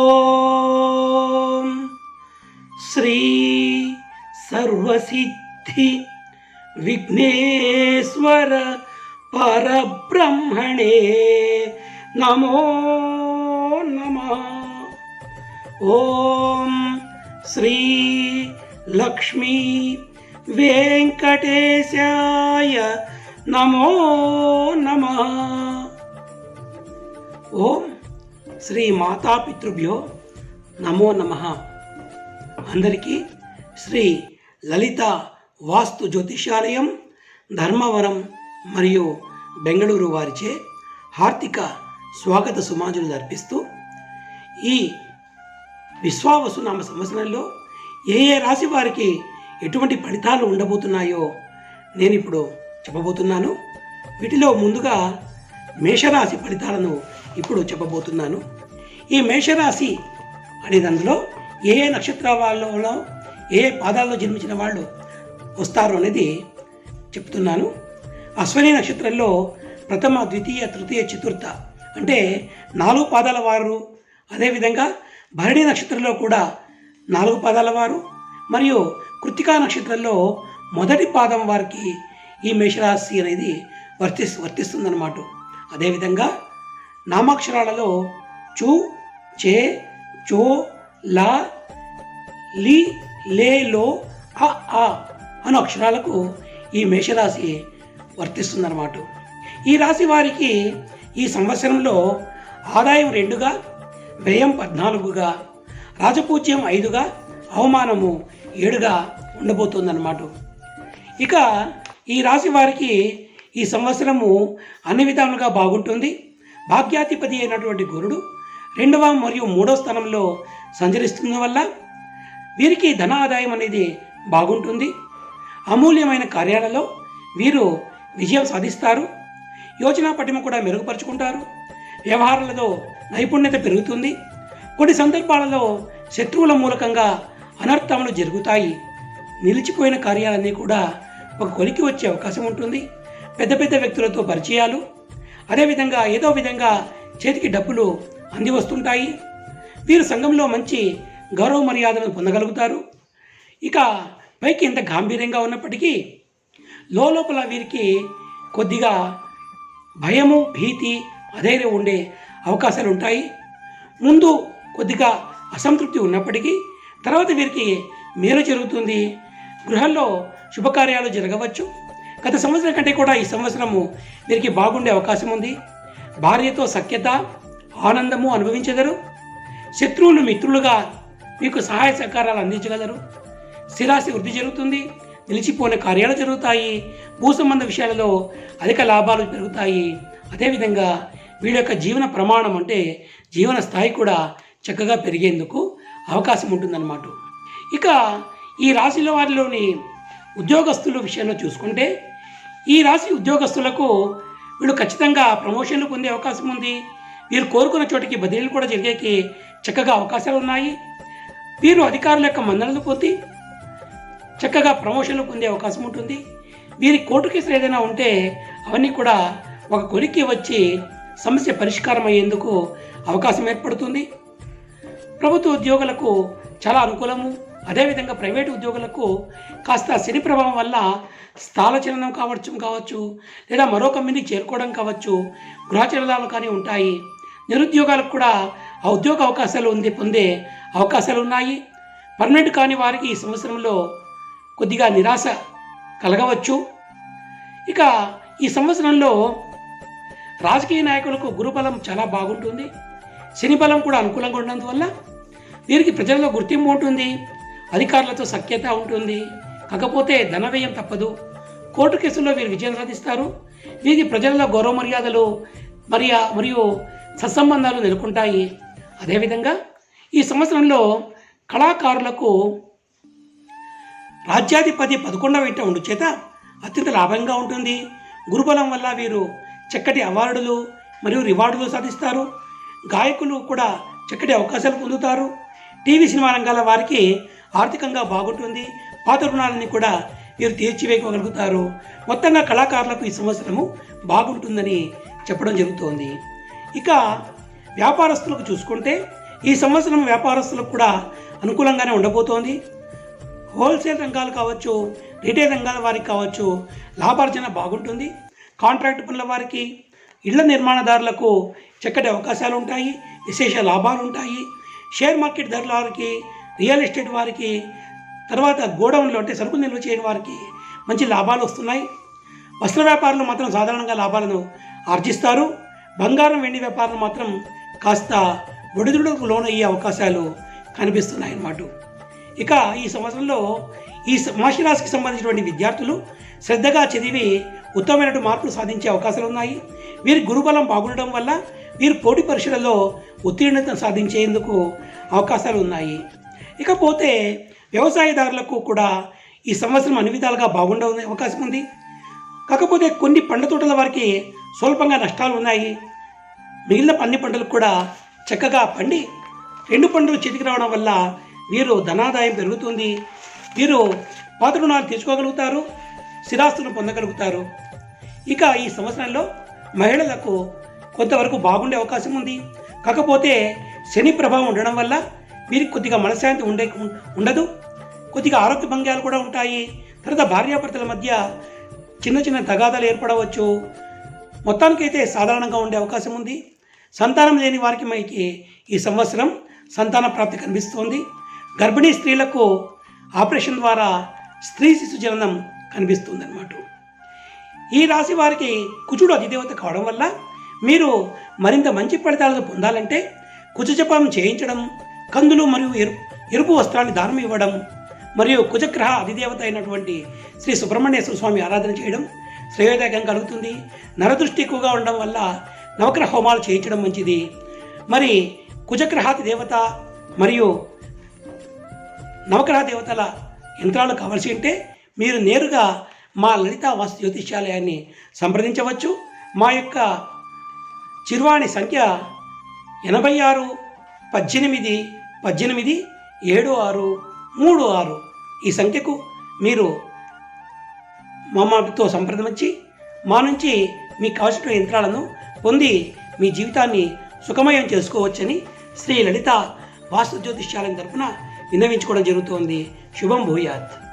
ఓం శ్రీ సర్వసిద్ధి విఘ్నేశ్వర పరబ్రహ్మణే నమో నమ ఓం శ్రీ లక్ష్మీ వెంకటేశాయ నమో నమ ఓం శ్రీ మాతాపితృభ్యో నమో నమ. అందరికీ శ్రీ లలిత వాస్తు జ్యోతిషాలయం ధర్మవరం మరియు బెంగళూరు వారిచే హార్దిక స్వాగత సుమాజులు అర్పిస్తూ ఈ విశ్వావసునామ సంవత్సరంలో ఏ ఏ రాశి వారికి ఎటువంటి ఫలితాలు ఉండబోతున్నాయో నేను ఇప్పుడు చెప్పబోతున్నాను. వీటిలో ముందుగా మేషరాశి ఫలితాలను ఇప్పుడు చెప్పబోతున్నాను. ఈ మేషరాశి అనేది అందులో ఏ ఏ నక్షత్రాలలో ఏ ఏ పాదాల్లో జన్మించిన వాళ్ళు వస్తారు అనేది చెప్తున్నాను. అశ్వని నక్షత్రంలో ప్రథమ ద్వితీయ తృతీయ చతుర్థ అంటే నాలుగు పాదాల వారు. అదేవిధంగా భరణి నక్షత్రంలో కూడా నాలుగు పాదాల వారు. మరియు కృతికా నక్షత్రంలో మొదటి పాదం వారికి ఈ మేషరాశి అనేది వర్తిస్ వర్తిస్తుందన్నమాట. అదేవిధంగా నామాక్షరాలలో చూ చే చో లా లి లే లో అ ఆ అను అక్షరాలకు ఈ మేషరాశి వర్తిస్తుందన్నమాట. ఈ రాశి వారికి ఈ సంవత్సరంలో ఆదాయం రెండుగా వ్యయం పద్నాలుగుగా రాజపూజ్యం ఐదుగా అవమానము ఏడుగా ఉండబోతుందన్నమాట. ఇక ఈ రాశి వారికి ఈ సంవత్సరము అన్ని విధాలుగా బాగుంటుంది. భాగ్యాధిపతి అయినటువంటి గురుడు రెండవ మరియు మూడవ స్థానంలో సంచరిస్తున్న వల్ల వీరికి ధన ఆదాయం అనేది బాగుంటుంది. అమూల్యమైన కార్యాలలో వీరు విజయం సాధిస్తారు. యోచనా పటిమ కూడా మెరుగుపరుచుకుంటారు. వ్యవహారాలలో నైపుణ్యత పెరుగుతుంది. కొన్ని సందర్భాలలో శత్రువుల మూలకంగా అనర్థములు జరుగుతాయి. నిలిచిపోయిన కార్యాలన్నీ కూడా ఒక కొలికి వచ్చే అవకాశం ఉంటుంది. పెద్ద పెద్ద వ్యక్తులతో పరిచయాలు. అదేవిధంగా ఏదో విధంగా చేతికి డబ్బులు అంది వస్తుంటాయి. వీరు సంఘంలో మంచి గౌరవ మర్యాదలను పొందగలుగుతారు. ఇక పైకి ఎంత గాంభీర్యంగా ఉన్నప్పటికీ లోపల వీరికి కొద్దిగా భయము భీతి అధైర్యం ఉండే అవకాశాలు ఉంటాయి. ముందు కొద్దిగా అసంతృప్తి ఉన్నప్పటికీ తర్వాత వీరికి మేలు జరుగుతుంది. గృహంలో శుభకార్యాలు జరగవచ్చు. గత సంవత్సరం కంటే కూడా ఈ సంవత్సరము వీరికి బాగుండే అవకాశం ఉంది. భార్యతో సఖ్యత ఆనందము అనుభవించగలరు? శత్రువులు మిత్రులుగా మీకు సహాయ సహకారాలు అందించగలరు? స్థిరాశి వృద్ధి జరుగుతుంది నిలిచిపోయిన కార్యాలు జరుగుతాయి భూ సంబంధ విషయాలలో అధిక లాభాలు పెరుగుతాయి. అదేవిధంగా వీళ్ళ యొక్క జీవన ప్రమాణం అంటే జీవన స్థాయి కూడా చక్కగా పెరిగేందుకు అవకాశం ఉంటుందన్నమాట. ఇక ఈ రాశిలో వారిలోని ఉద్యోగస్తుల విషయంలో చూసుకుంటే ఈ రాశి ఉద్యోగస్తులకు వీళ్ళు ఖచ్చితంగా ప్రమోషన్లు పొందే అవకాశం ఉంది. వీరు కోరుకున్న చోటికి బదిలీలు కూడా జరిగేకి చక్కగా అవకాశాలు ఉన్నాయి. వీరు అధికారుల యొక్క మన్ననలు పొంది చక్కగా ప్రమోషన్లు పొందే అవకాశం ఉంటుంది. వీరి కోర్టు కేసులు ఏదైనా ఉంటే అవన్నీ కూడా ఒక కొలిక్కి వచ్చి సమస్య పరిష్కారం అయ్యేందుకు అవకాశం ఏర్పడుతుంది. ప్రభుత్వ ఉద్యోగులకు చాలా అనుకూలము. అదేవిధంగా ప్రైవేటు ఉద్యోగులకు కాస్త శని ప్రభావం వల్ల స్థాలచలనం కావచ్చు కావచ్చు లేదా మరో కంపెనీకి చేరుకోవడం కావచ్చు గృహచలనాలు కానీ ఉంటాయి. నిరుద్యోగాలకు కూడా ఆ ఉద్యోగ అవకాశాలు ఉంది పొందే అవకాశాలు ఉన్నాయి. పర్మనెంట్ కాని వారికి ఈ సంవత్సరంలో కొద్దిగా నిరాశ కలగవచ్చు. ఇక ఈ సంవత్సరంలో రాజకీయ నాయకులకు గురుబలం చాలా బాగుంటుంది. శని బలం కూడా అనుకూలంగా ఉన్నందువల్ల వీరికి ప్రజల్లో గుర్తింపు ఉంటుంది అధికారులతో సఖ్యత ఉంటుంది. కాకపోతే ధన వ్యయం తప్పదు. కోర్టు కేసుల్లో వీరు విజయం సాధిస్తారు. వీరికి ప్రజల్లో గౌరవ మర్యాదలు మరియు మరియు సత్సంబంధాలు నెలకొంటాయి. అదేవిధంగా ఈ సంవత్సరంలో కళాకారులకు రాజ్యాధిపతి పదకొండవ ఇంట ఉండు చేత అత్యంత లాభంగా ఉంటుంది. గురుబలం వల్ల వీరు చక్కటి అవార్డులు మరియు రివార్డులు సాధిస్తారు. గాయకులు కూడా చక్కటి అవకాశాలు పొందుతారు. టీవీ సినిమా రంగాల వారికి ఆర్థికంగా బాగుంటుంది. పాత రుణాలని కూడా వీరు తీర్చివేయగలుగుతారు. మొత్తంగా కళాకారులకు ఈ సంవత్సరము బాగుంటుందని చెప్పడం జరుగుతోంది. ఇక వ్యాపారస్తులకు చూసుకుంటే ఈ సంవత్సరం వ్యాపారస్తులకు కూడా అనుకూలంగానే ఉండబోతోంది. హోల్సేల్ రంగాలు కావచ్చు రిటైల్ రంగాల వారికి కావచ్చు లాభార్జన బాగుంటుంది. కాంట్రాక్ట్ పనుల వారికి ఇళ్ళ నిర్మాణదారులకు చక్కటి అవకాశాలు ఉంటాయి విశేష లాభాలు ఉంటాయి. షేర్ మార్కెట్ ధరల వారికి రియల్ ఎస్టేట్ వారికి తర్వాత గోడౌన్లో అంటే సరుకులు నిల్వ చేయని వారికి మంచి లాభాలు వస్తున్నాయి. వస్త్ర వ్యాపారులు మాత్రం సాధారణంగా లాభాలను ఆర్జిస్తారు. బంగారం వెండి వ్యాపారం మాత్రం కాస్త ఒడిదుడుకు లోనయ్యే అవకాశాలు కనిపిస్తున్నాయి అన్నమాట. ఇక ఈ సంవత్సరంలో ఈ స- మాషిరాశికి సంబంధించినటువంటి విద్యార్థులు శ్రద్ధగా చదివి ఉత్తమమైన మార్పులు సాధించే అవకాశాలు ఉన్నాయి. వీరి గురుబలం బాగుండడం వల్ల వీరు పోటీ పరీక్షలలో ఉత్తీర్ణత సాధించేందుకు అవకాశాలు ఉన్నాయి. ఇకపోతే వ్యవసాయదారులకు కూడా ఈ సంవత్సరం అన్ని విధాలుగా బాగుండే అవకాశం ఉంది. కాకపోతే కొన్ని పండ్ల తోటల వారికి స్వల్పంగా నష్టాలు ఉన్నాయి. మిగిలిన అన్ని పంటలకు కూడా చక్కగా పండి రెండు పంటలు చేతికి రావడం వల్ల వీరు ధనాదాయం పెరుగుతుంది. వీరు పాత రుణాలు తీసుకోగలుగుతారు స్థిరాస్తులను పొందగలుగుతారు. ఇక ఈ సంవత్సరంలో మహిళలకు కొంతవరకు బాగుండే అవకాశం ఉంది. కాకపోతే శని ప్రభావం ఉండడం వల్ల వీరికి కొద్దిగా మనశ్శాంతి ఉండే ఉండదు. కొద్దిగా ఆరోగ్య భంగాలు కూడా ఉంటాయి. తర్వాత భార్యాభర్తల మధ్య చిన్న చిన్న తగాదాలు ఏర్పడవచ్చు. మొత్తానికైతే సాధారణంగా ఉండే అవకాశం ఉంది. సంతానం లేని వారికి మనకి ఈ సంవత్సరం సంతాన ప్రాప్తి కనిపిస్తోంది. గర్భిణీ స్త్రీలకు ఆపరేషన్ ద్వారా స్త్రీ శిశు జననం కనిపిస్తుందన్నమాట. ఈ రాశి వారికి కుచుడు అధిదేవత కావడం వల్ల మీరు మరింత మంచి ఫలితాలను పొందాలంటే కుచజపం చేయించడం కందులు మరియు ఎరుపు ఎరుపు వస్త్రాన్ని దానం ఇవ్వడం మరియు కుజగ్రహ అధిదేవత అయినటువంటి శ్రీ సుబ్రహ్మణ్యేశ్వర స్వామి ఆరాధన చేయడం శ్రేయోదాయకం కలుగుతుంది. నరదృష్టి ఎక్కువగా ఉండడం వల్ల నవగ్రహ హోమాలు చేయించడం మంచిది. మరి కుజగ్రహాతి దేవత మరియు నవగ్రహ దేవతల యంత్రాలు కావలసి ఉంటే మీరు నేరుగా మా లలిత వాస్తు జ్యోతిష్యాలయాన్ని సంప్రదించవచ్చు. మా యొక్క చిరువాణి సంఖ్య ఎనభై ఆరు పద్దెనిమిది పద్దెనిమిది ఏడు ఆరు మూడు ఆరు. ఈ సంఖ్యకు మీరు మమ్మతో సంప్రదించి మా నుంచి మీకు కావాల్సిన యంత్రాలను పొంది మీ జీవితాన్ని సుఖమయం చేసుకోవచ్చని శ్రీ లలిత వాస్తు జ్యోతిష్యాలయం తరఫున విన్నవించుకోవడం జరుగుతోంది. శుభం భూయాత్.